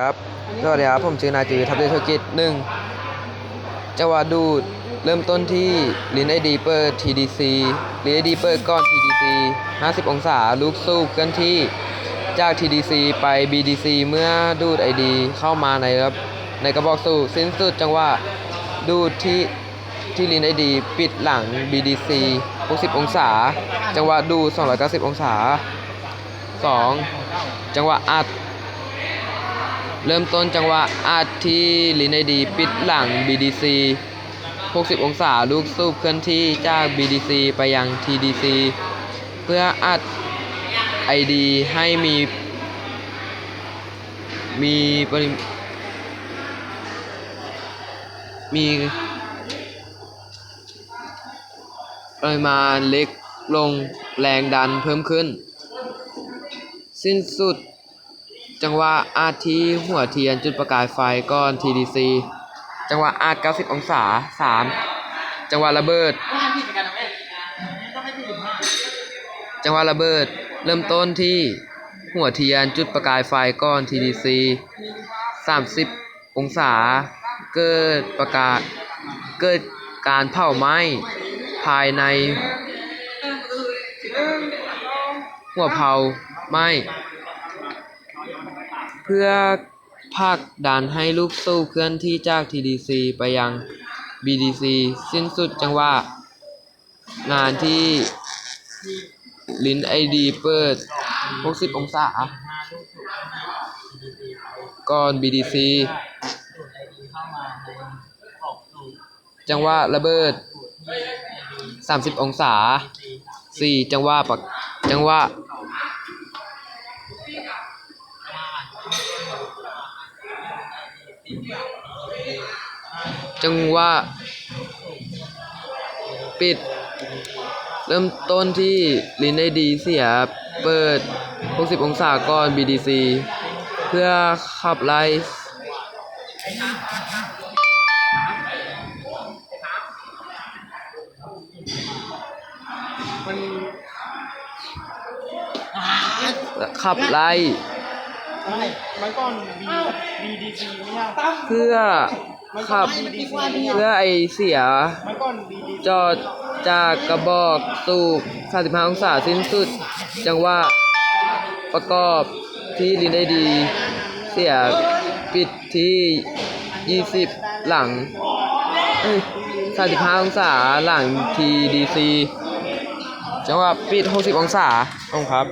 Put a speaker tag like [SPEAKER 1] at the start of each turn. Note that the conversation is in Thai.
[SPEAKER 1] ครับสวัสดีครับ ผมชื่อนายจือทัพเรือธุรกิจหนึ่งจังหวะดูดเริ่มต้นที่ลินไอดีเปิด TDC ลินไอดีเปิดก่อน TDC 50 องศาลูกสูบเคลื่อนที่จาก TDC ไป BDC เมื่อดูด ID เข้ามาในครับในกระบอกสูบสิ้นสุดจังหวะดูดที่ที่ลินไอดีปิดหลัง BDC 60 องศา จังหวะดูด290 องศา 2 จังหวะอัด เริ่มต้นจังหวะอัดที่ลินไอดีปิดหลัง BDC 60 องศาลูกสูบเคลื่อนที่จาก BDC ไปยัง TDC เพื่ออัด ID ให้มี มีปริมีปริมาณเล็กลงแรงดันเพิ่มขึ้น สิ้นสุด จังหวะอาดที่หัวเทียนจุดประกายไฟก้อน TDC จังหวะอาด90 องศา 3 จังหวะระเบิด จังหวะระเบิด เริ่มต้นที่หัวเทียนจุดประกายไฟก้อน TDC 30 องศา เกิดประกายเกิดการเผาไหม้ภายใน หัวเผาไหม้ เพื่อผลักดันให้ลูกสู้เคลื่อนที่จาก TDC ไปยัง BDC สิ้นสุดจังหวะงานที่ลิ้นไอดีเปิด 60 องศา ก่อน BDC จังหวะระเบิด 30 องศา 4 จังหวะปักจังหวะ จังหวะปิด เริ่มต้นที่ลินไอดีเสียเปิด 60 องศาก่อน BDC เพื่อขับไล่ขับไล่
[SPEAKER 2] ไม่มันก่อน B BDC ไม่ใช่
[SPEAKER 1] เพื่อขับ
[SPEAKER 2] BDC
[SPEAKER 1] เพื่อไอเสีย
[SPEAKER 2] มันก่อน BDC
[SPEAKER 1] จอดจากกระบอกสูบ35องศาสิ้นสุด จังหวะประกอบที่ลินได้ดี เสียปิดที่ 20 หลังเอ้ย35องศาหลัง TDC จังหวะปิด 60 องศาขอบคุณครับ